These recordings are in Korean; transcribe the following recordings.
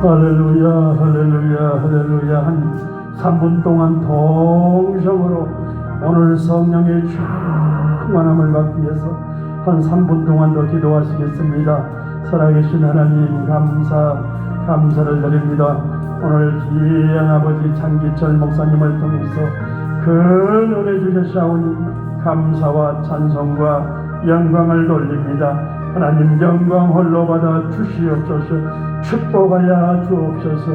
할렐루야 할렐루야 할렐루야 한 3분 동안 동성으로 오늘 성령의 충만함을 받기 위해서 한 3분 동안 더 기도하시겠습니다. 살아계신 하나님 감사 감사를 드립니다. 오늘 귀한 아버지 장기철 목사님을 통해서 큰 은혜 주셨사오니 감사와 찬송과 영광을 돌립니다 하나님 영광 홀로 받아 주시옵소서. 축복하여 주옵소서.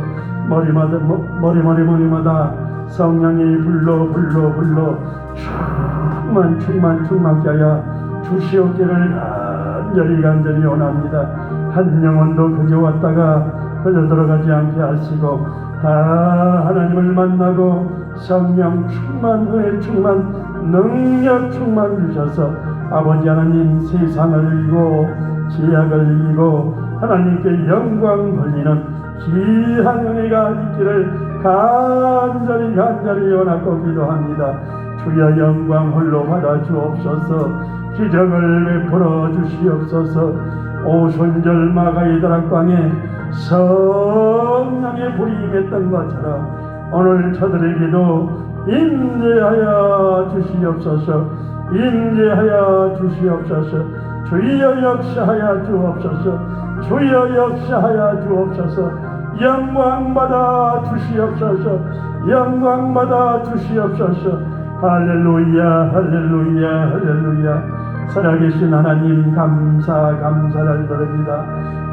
머리마다 머- 머리 머리 머리마다 성령이 불러 불러 불러 충만 충만 충만케 하여 주시옵기를 간절히 간절히 원합니다. 한 영혼도 그저 왔다가 그저 들어가지 않게 하시고 다 하나님을 만나고 성령 충만 은혜 충만 능력 충만 주셔서 아버지 하나님 세상을 이기고 지약을 이기고 하나님께 영광 돌리는 귀한 은혜가 있기를 간절히 간절히 원하고 기도합니다. 주여 영광 홀로 받아 주옵소서. 기적을 베풀어 주시옵소서. 오손절 마가이 다락방에 성령의 불이 임했던 것처럼 오늘 저들에게도 임재하여 주시옵소서 임재하여 주시옵소서. 주여 역사하여 주옵소서. 주여 역사하여 주옵소서. 영광 받아 주시옵소서. 영광 받아 주시옵소서. 할렐루야 할렐루야 할렐루야. 살아계신 하나님 감사 감사를 드립니다.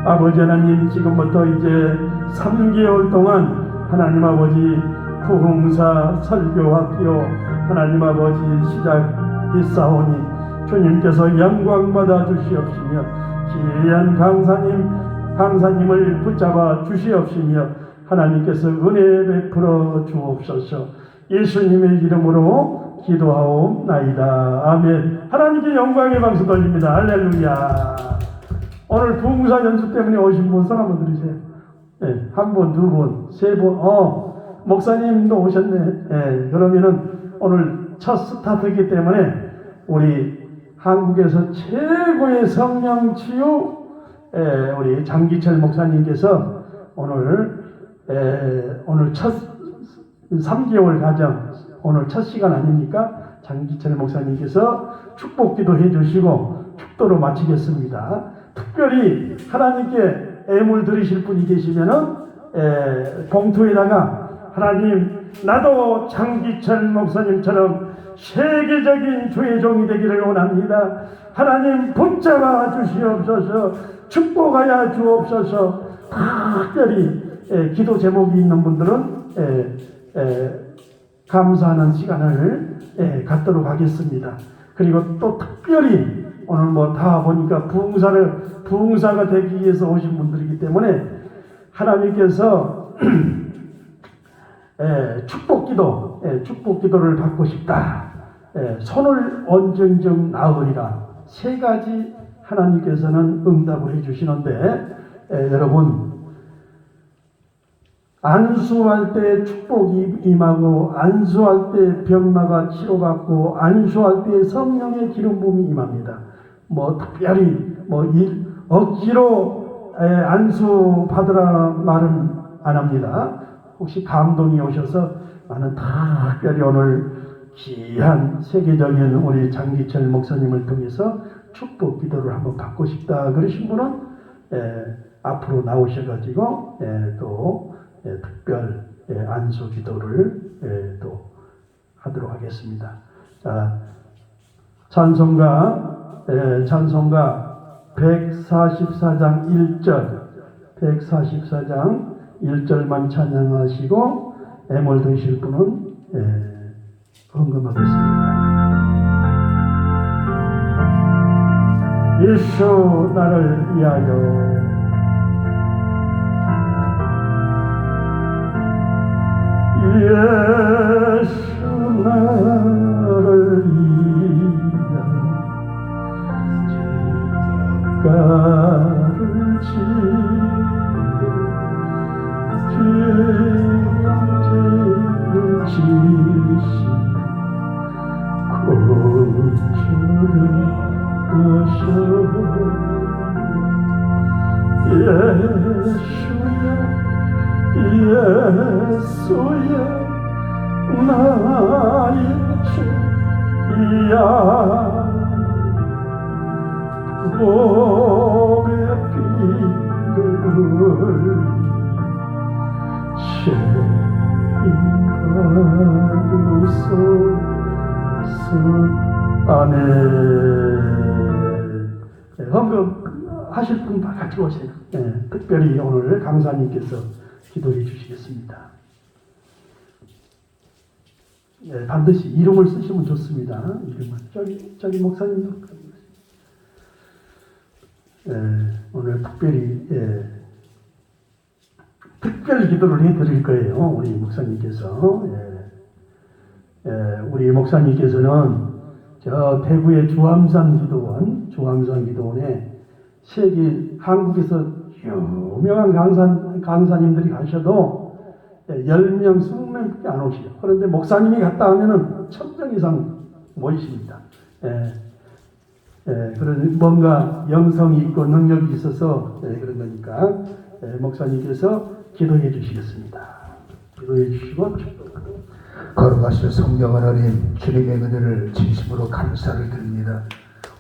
아버지 하나님 지금부터 이제 3개월 동안 하나님 아버지 부흥사 설교 학교 하나님 아버지 시작 했사오니 주님께서 영광 받아 주시옵시며 귀한 강사님 강사님을 붙잡아 주시옵시며 하나님께서 은혜 베풀어 주옵소서. 예수님의 이름으로 기도하옵나이다. 아멘. 하나님께 영광의 방수 돌립니다. 할렐루야. 오늘 부흥사 연주 때문에 오신 분 손 한번 들으세요. 네, 한 분, 두 분, 세 분, 어, 목사님도 오셨네. 예, 그러면은 오늘 첫 스타트이기 때문에 우리 한국에서 최고의 성령 치유, 예, 우리 장기철 목사님께서 오늘, 예, 오늘 첫 3개월 가정, 오늘 첫 시간 아닙니까? 장기철 목사님께서 축복 기도 해 주시고 축도로 마치겠습니다. 특별히 하나님께 애물 들으실 분이 계시면은 에, 봉투에다가 하나님 나도 장기철 목사님처럼 세계적인 주의 종이 되기를 원합니다. 하나님 붙잡아 주시옵소서 축복하여 주옵소서 특별히 에, 기도 제목이 있는 분들은 에, 에, 감사하는 시간을 에, 갖도록 하겠습니다. 그리고 또 특별히 오늘 뭐 다 보니까 부흥사를 부흥사가 되기 위해서 오신 분들이기 때문에 하나님께서 에, 축복기도 에, 축복기도를 받고 싶다. 에, 손을 얹은즉 나으리라 세 가지 하나님께서는 응답을 해주시는데 에, 여러분 안수할 때 축복이 임하고 안수할 때 병마가 치료받고 안수할 때 성령의 기름 부음이 임합니다. 뭐 특별히 뭐 일, 억지로 에, 안수 받으라 말은 안 합니다. 혹시 감동이 오셔서 나는 특별히 오늘 귀한 세계적인 우리 장기철 목사님을 통해서 축복 기도를 한번 받고 싶다 그러신 분은 에, 앞으로 나오셔가지고 에, 또 에, 특별 에, 안수 기도를 에, 또 하도록 하겠습니다. 자, 찬송가 에, 찬송가 144장 1절 144장 1절만 찬양하시고 애물 드실 분은 에, 헌금하겠습니다. 예수 나를 위하여 예 예수의 나의 주야 몸에 빙글 아멘 네, 헌금 하실 분 다 같이 오세요. 네, 특별히 오늘 강사님께서 기도해 주시겠습니다. 네, 반드시 이름을 쓰시면 좋습니다. 이름을 저기, 저기 목사님도 예, 오늘 특별히 예, 특별 기도를 해드릴 거예요. 우리 목사님께서 예, 예, 우리 목사님께서는 저 대구의 주암산 기도원, 주암산 기도원에 세계 한국에서 유명한 강사, 강사님들이 가셔도 예, 10명, 20명밖에 안 오시요. 그런데 목사님이 갔다 하면은 1000명 이상 모이십니다. 예, 예, 그런 뭔가 영성이 있고 능력이 있어서 예, 그런 거니까 예, 목사님께서 기도해 주시겠습니다. 기도해 주시고 거룩하신 성령 하나님 주님의 은혜를 진심으로 감사를 드립니다.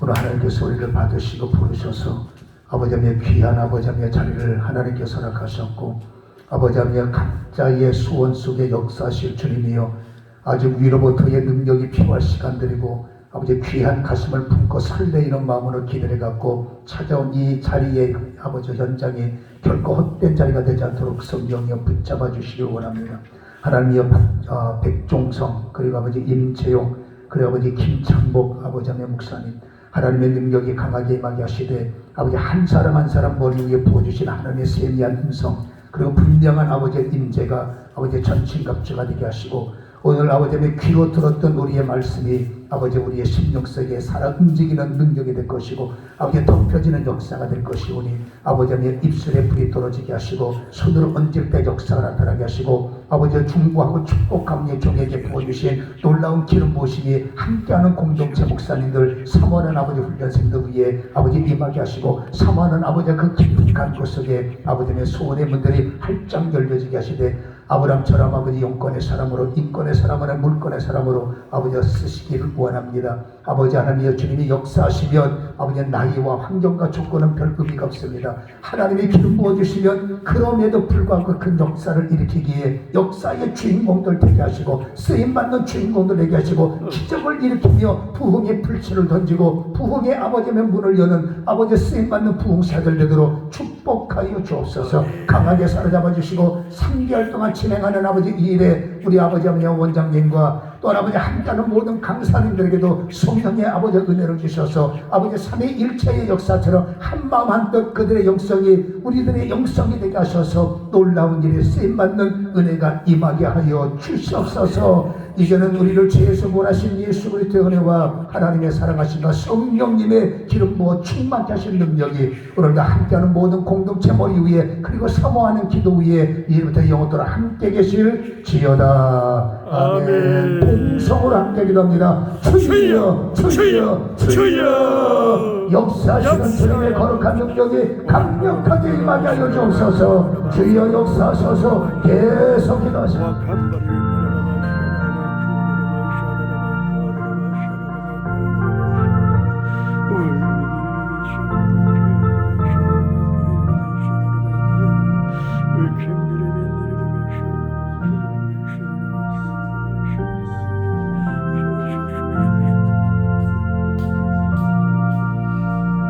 오늘 하나님께서 우리를 받으시고 부르셔서 아버지의 귀한 아버지의 자리를 하나님께서 허락하셨고 아버지의 각자의 수원 속에 역사하실 주님이여 아주 위로부터의 능력이 필요할 시간들이고 아버지 귀한 가슴을 품고 설레이는 마음으로 기대를 갖고 찾아온 이 자리에 아버지 현장이 결코 헛된 자리가 되지 않도록 성령이여 붙잡아 주시길 원합니다. 하나님이여 박- 어, 백종성 그리고 아버지 임채용 그리고 아버지 김창복 아버지 의 목사님 하나님의 능력이 강하게 임하게 하시되 아버지 한 사람 한 사람 머리 위에 부어주신 하나님의 세미한 음성 그리고 분명한 아버지의 임재가 아버지의 전신갑주가 되게 하시고 오늘 아버지 의 귀로 들었던 우리의 말씀이 아버지 우리의 심령 속에 살아 움직이는 능력이 될 것이고 아버지 덮여지는 역사가 될 것이오니 아버지 의 입술에 불이 떨어지게 하시고 손으로 얹을 때 역사가 나타나게 하시고 아버지의 중보하고 축복함의 종에게 부어주신 놀라운 기름 부으심이 함께하는 공동체 목사님들 사모하는 아버지 훈련생들 위에 아버지 임하게 하시고 사모하는 아버지의 그 깊은 곳 속에 아버지의 소원의 문들이 활짝 열려지게 하시되 아브람처럼 아버지 영권의 사람으로 인권의 사람으로 물권의 사람으로 아버지가 쓰시기를 원합니다. 아버지 하나님의 주님이 역사하시면 아버지의 나이와 환경과 조건은 별 의미가 없습니다. 하나님이 기름 부어주시면 그럼에도 불구하고 그 역사를 일으키기에 역사의 주인공들 되게 하시고 쓰임받는 주인공들 되게 하시고 기적을 일으키며 부흥의 불씨를 던지고 부흥의 아버지의 문을 여는 아버지 쓰임받는 부흥사들 되도록 축복하여 주옵소서 강하게 사로잡아 주시고 3개월 동안 진행하는 아버지 이 일에 우리 아버지 어머니 원장님과 또 아버지 함께하는 모든 강사님들에게도 성령의 아버지 은혜를 주셔서 아버지 삼위일체의 역사처럼 한마음 한뜻 그들의 영성이 우리들의 영성이 되게 하셔서 놀라운 일에 쓰임받는 은혜가 임하게 하여 주시옵소서. 이제는 우리를 죄에서 몰하신 예수 그리스도의 은혜와 하나님의 사랑하심과 성령님의 기름 부어 충만케 하신 능력이 오늘도 함께하는 모든 공동체 머리 위에 그리고 사모하는 기도 위에 이제부터 영원토록 함께 계실 지어다. 아멘. 아멘. 동성으로 함께 기도합니다. 주여 주여 주여. 역사하시는 주님의 거룩한 능력이 강력하게 임하게 하여 주옵소서. 주여 역사하소서. 계속 번을